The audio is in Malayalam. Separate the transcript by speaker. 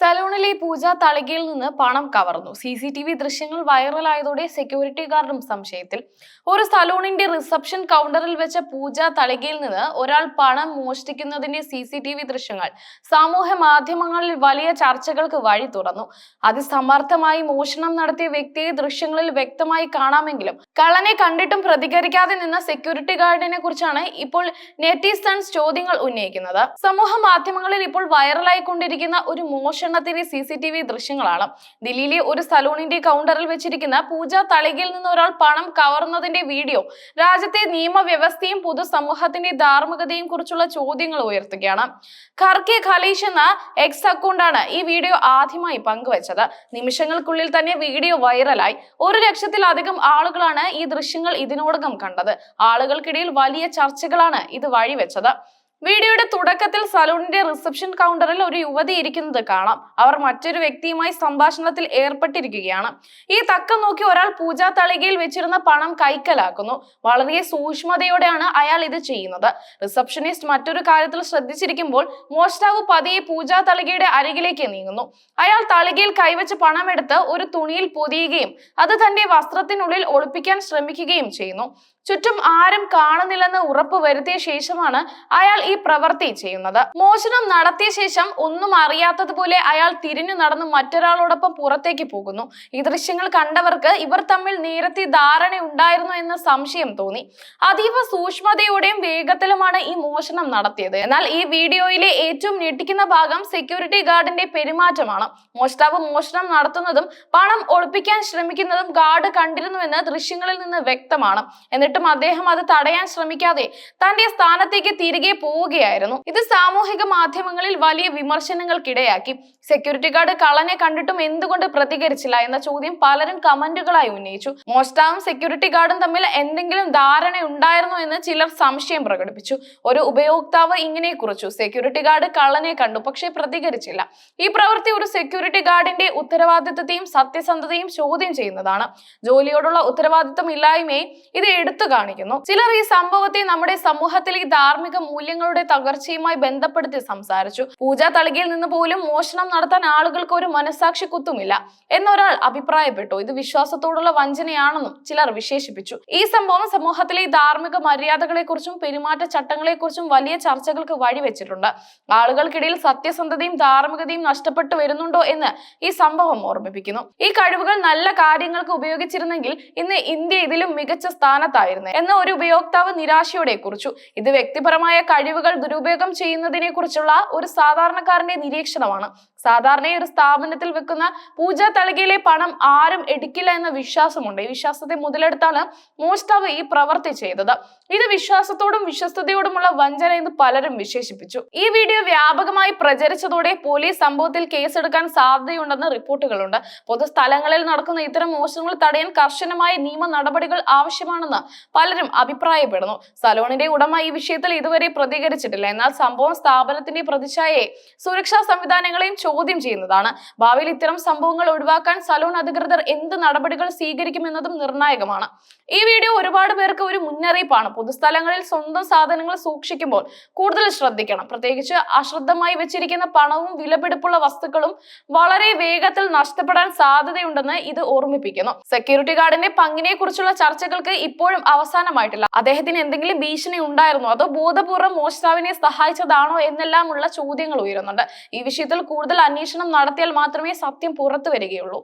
Speaker 1: സലൂണിലെ പൂജ തളികയിൽ നിന്ന് പണം കവർന്നു. സി സി ടി വി ദൃശ്യങ്ങൾ വൈറലായതോടെ സെക്യൂരിറ്റി ഗാർഡും സംശയത്തിൽ. ഒരു സലൂണിന്റെ റിസപ്ഷൻ കൗണ്ടറിൽ വെച്ച പൂജ തളികയിൽ നിന്ന് ഒരാൾ പണം മോഷ്ടിക്കുന്നതിന്റെ സി സി ടി വി ദൃശ്യങ്ങൾ സാമൂഹ്യ മാധ്യമങ്ങളിൽ വലിയ ചർച്ചകൾക്ക് വഴി തുറന്നു. അതിസമർത്ഥമായി മോഷണം നടത്തിയ വ്യക്തിയെ ദൃശ്യങ്ങളിൽ വ്യക്തമായി കാണാമെങ്കിലും കള്ളനെ കണ്ടിട്ടും പ്രതികരിക്കാതെ നിന്ന സെക്യൂരിറ്റി ഗാർഡിനെ കുറിച്ചാണ് ഇപ്പോൾ നെറ്റിസൺസ് ചോദ്യങ്ങൾ ഉന്നയിക്കുന്നത്. സമൂഹ മാധ്യമങ്ങളിൽ ഇപ്പോൾ വൈറലായിക്കൊണ്ടിരിക്കുന്ന ഒരു മോഷണത്തിന്റെ സി സി ടി വി ദൃശ്യങ്ങളാണ്. ദില്ലിയിലെ ഒരു സലൂണിന്റെ കൗണ്ടറിൽ വെച്ചിരിക്കുന്ന പൂജ തളികയിൽ നിന്ന് ഒരാൾ പണം കവർന്നതിന്റെ വീഡിയോ രാജ്യത്തെ നിയമവ്യവസ്ഥയും പൊതുസമൂഹത്തിന്റെ ധാർമ്മികതയും കുറിച്ചുള്ള ചോദ്യങ്ങൾ ഉയർത്തുകയാണ്. ഖർക്കെ ഖലീഷ് എന്ന എക്സ് അക്കൗണ്ടാണ് ഈ വീഡിയോ ആദ്യമായി പങ്കുവച്ചത്. നിമിഷങ്ങൾക്കുള്ളിൽ തന്നെ വീഡിയോ വൈറലായി ഒരു ലക്ഷത്തിലധികം ആളുകളാണ് ഈ ദൃശ്യങ്ങൾ ഇതിനോടകം കണ്ടത്. ആളുകൾക്കിടയിൽ വലിയ ചർച്ചകളാണ് ഇത് വഴിവെച്ചത്. വീഡിയോയുടെ തുടക്കത്തിൽ സലൂണിന്റെ റിസപ്ഷൻ കൗണ്ടറിൽ ഒരു യുവതി ഇരിക്കുന്നത് കാണാം. അവർ മറ്റൊരു വ്യക്തിയുമായി സംഭാഷണത്തിൽ ഏർപ്പെട്ടിരിക്കുകയാണ്. ഈ തക്കം നോക്കി ഒരാൾ പൂജാ തളികയിൽ വെച്ചിരുന്ന പണം കൈക്കലാക്കുന്നു. വളരെ സൂക്ഷ്മതയോടെയാണ് അയാൾ ഇത് ചെയ്യുന്നത്. റിസപ്ഷനിസ്റ്റ് മറ്റൊരു കാര്യത്തിൽ ശ്രദ്ധിച്ചിരിക്കുമ്പോൾ മോഷ്ടാവ് പതിയെ പൂജാ തളികയുടെ അരികിലേക്ക് നീങ്ങുന്നു. അയാൾ തളികയിൽ കൈവച്ച് പണമെടുത്ത് ഒരു തുണിയിൽ പൊതിയുകയും അത് തന്റെ വസ്ത്രത്തിനുള്ളിൽ ഒളിപ്പിക്കാൻ ശ്രമിക്കുകയും ചെയ്യുന്നു. ചുറ്റും ആരും കാണുന്നില്ലെന്ന് ഉറപ്പ് വരുത്തിയ ശേഷമാണ് അയാൾ ഈ പ്രവൃത്തി ചെയ്യുന്നത്. മോഷണം നടത്തിയ ശേഷം ഒന്നും അറിയാത്തതുപോലെ അയാൾ തിരിഞ്ഞു നടന്ന് മറ്റൊരാളോടൊപ്പം പുറത്തേക്ക് പോകുന്നു. ഈ ദൃശ്യങ്ങൾ കണ്ടവർക്ക് ഇവർ തമ്മിൽ നേരത്തെ ധാരണ ഉണ്ടായിരുന്നു എന്ന സംശയം തോന്നി. അതീവ സൂക്ഷ്മതയോടെയും വേഗത്തിലുമാണ് ഈ മോഷണം നടത്തിയത്. എന്നാൽ ഈ വീഡിയോയിലെ ഏറ്റവും ഞെട്ടിക്കുന്ന ഭാഗം സെക്യൂരിറ്റി ഗാർഡിന്റെ പെരുമാറ്റമാണ്. മോഷ്ടാവ് മോഷണം നടത്തുന്നതും പണം ഒളിപ്പിക്കാൻ ശ്രമിക്കുന്നതും ഗാർഡ് കണ്ടിരുന്നുവെന്ന് ദൃശ്യങ്ങളിൽ നിന്ന് വ്യക്തമാണ്. എന്നിട്ടും അദ്ദേഹം അത് തടയാൻ ശ്രമിക്കാതെ തന്റെ സ്ഥാനത്തേക്ക് തിരികെ പോവുകയായിരുന്നു. ഇത് സാമൂഹിക മാധ്യമങ്ങളിൽ വലിയ വിമർശനങ്ങൾക്കിടയാക്കി. സെക്യൂരിറ്റി ഗാർഡ് കളനെ കണ്ടിട്ടും എന്തുകൊണ്ട് പ്രതികരിച്ചില്ല എന്ന ചോദ്യം പലരും കമന്റുകളായി ഉന്നയിച്ചു. മോഷ്ടാവും സെക്യൂരിറ്റി ഗാർഡും തമ്മിൽ എന്തെങ്കിലും ധാരണ ഉണ്ടായിരുന്നോ എന്ന് ചിലർ സംശയം പ്രകടിപ്പിച്ചു. ഒരു ഉപയോക്താവ് ഇങ്ങനെ കുറിച്ചു സെക്യൂരിറ്റി ഗാർഡ് കള്ളനെ കണ്ടു പക്ഷേ പ്രതികരിച്ചില്ല. ഈ പ്രവൃത്തി ഒരു സെക്യൂരിറ്റി ഗാർഡിന്റെ ഉത്തരവാദിത്വത്തെയും സത്യസന്ധതയും ചോദ്യം ചെയ്യുന്നതാണ്. ജോലിയോടുള്ള ഉത്തരവാദിത്വം ഇല്ലായ്മയെ ഇത് എടുത്തു കാണിക്കുന്നു. ചിലർ ഈ സംഭവത്തെ നമ്മുടെ സമൂഹത്തിലെ ധാർമ്മിക മൂല്യങ്ങളുടെ തകർച്ചയുമായി ബന്ധപ്പെടുത്തി സംസാരിച്ചു. പൂജാ തളികയിൽ നിന്ന് പോലും മോഷണം നടത്താൻ ആളുകൾക്ക് ഒരു മനസാക്ഷി കുത്തുമില്ല എന്നൊരാൾ അഭിപ്രായപ്പെട്ടു. ഇത് വിശ്വാസത്തോടുള്ള വഞ്ചനയാണെന്നും ചിലർ വിശേഷിപ്പിച്ചു. ഈ സംഭവം സമൂഹത്തിലെ ധാർമ്മിക മര്യാദകളെക്കുറിച്ചും കുറിച്ചും പെരുമാറ്റ ചട്ടങ്ങളെ കുറിച്ചും വലിയ ചർച്ചകൾക്ക് വഴിവെച്ചിട്ടുണ്ട്. ആളുകൾക്കിടയിൽ സത്യസന്ധതയും ധാർമ്മികതയും നഷ്ടപ്പെട്ടു വരുന്നുണ്ടോ എന്ന് ഈ സംഭവം ഓർമ്മിപ്പിക്കുന്നു. ഈ കഴിവുകൾ നല്ല കാര്യങ്ങൾക്ക് ഉപയോഗിച്ചിരുന്നെങ്കിൽ ഇന്ന് ഇന്ത്യ ഇതിലും മികച്ച സ്ഥാനത്തായിരുന്നു എന്ന ഒരു ഉപയോക്താവ് നിരാശയോടെ കുറിച്ചു ഇത് വ്യക്തിപരമായ കഴിവുകൾ ദുരുപയോഗം ചെയ്യുന്നതിനെ കുറിച്ചുള്ള ഒരു സാധാരണക്കാരന്റെ നിരീക്ഷണമാണ്. സാധാരണ ഒരു സ്ഥാപനത്തിൽ വെക്കുന്ന പൂജാ തളികയിലെ പണം ആരും എടുക്കില്ല എന്ന വിശ്വാസമുണ്ട്. ഈ വിശ്വാസത്തെ മുതലെടുത്താണ് മോസ്റ്റാവ് ഈ പ്രവൃത്തി ചെയ്തത്. ഇത് വിശ്വാസത്തോടും വിശ്വസ്തയോടുമുള്ള വഞ്ചന എന്ന് പലരും വിശേഷിപ്പിച്ചു. ഈ വീഡിയോ വ്യാപകമായി പ്രചരിച്ചതോടെ പോലീസ് സംഭവത്തിൽ കേസെടുക്കാൻ സാധ്യതയുണ്ടെന്ന് റിപ്പോർട്ടുകളുണ്ട്. പൊതുസ്ഥലങ്ങളിൽ നടക്കുന്ന ഇത്തരം മോശങ്ങൾ തടയാൻ കർശനമായ നിയമ നടപടികൾ ആവശ്യമാണെന്ന് പലരും അഭിപ്രായപ്പെടുന്നു. സലോണിന്റെ ഉടമ ഈ വിഷയത്തിൽ ഇതുവരെ പ്രതികരിച്ചിട്ടില്ല എന്നാൽ സംഭവം സ്ഥാപനത്തിന്റെ പ്രതിച്ഛായയെ സുരക്ഷാ സംവിധാനങ്ങളെയും ചോദ്യം ചെയ്യുന്നതാണ്. ഭാവിയിൽ ഇത്തരം സംഭവങ്ങൾ ഒഴിവാക്കാൻ സലൂൺ അധികൃതർ എന്ത് നടപടികൾ സ്വീകരിക്കുമെന്നതും നിർണായകമാണ്. ഈ വീഡിയോ ഒരുപാട് പേർക്ക് ഒരു മുന്നറിയിപ്പാണ്. പൊതുസ്ഥലങ്ങളിൽ സ്വന്തം സാധനങ്ങൾ സൂക്ഷിക്കുമ്പോൾ കൂടുതൽ ശ്രദ്ധിക്കണം. പ്രത്യേകിച്ച് അശ്രദ്ധമായി വെച്ചിരിക്കുന്ന പണവും വിലപിടിപ്പുള്ള വസ്തുക്കളും വളരെ വേഗത്തിൽ നഷ്ടപ്പെടാൻ സാധ്യതയുണ്ടെന്ന് ഇത് ഓർമ്മിപ്പിക്കുന്നു. സെക്യൂരിറ്റി ഗാർഡിന്റെ പങ്കിനെ കുറിച്ചുള്ള ചർച്ചകൾക്ക് ഇപ്പോഴും അവസാനമായിട്ടില്ല. അദ്ദേഹത്തിന് എന്തെങ്കിലും ഭീഷണി ഉണ്ടായിരുന്നോ? അതോ ബോധപൂർവം മോഷ്ടാവിനെ സഹായിച്ചതാണോ എന്നെല്ലാമുള്ള ചോദ്യങ്ങൾ ഉയരുന്നുണ്ട്. ഈ വിഷയത്തിൽ കൂടുതൽ അന്വേഷണം നടത്തിയാൽ മാത്രമേ സത്യം പുറത്തു വരികയുള്ളൂ.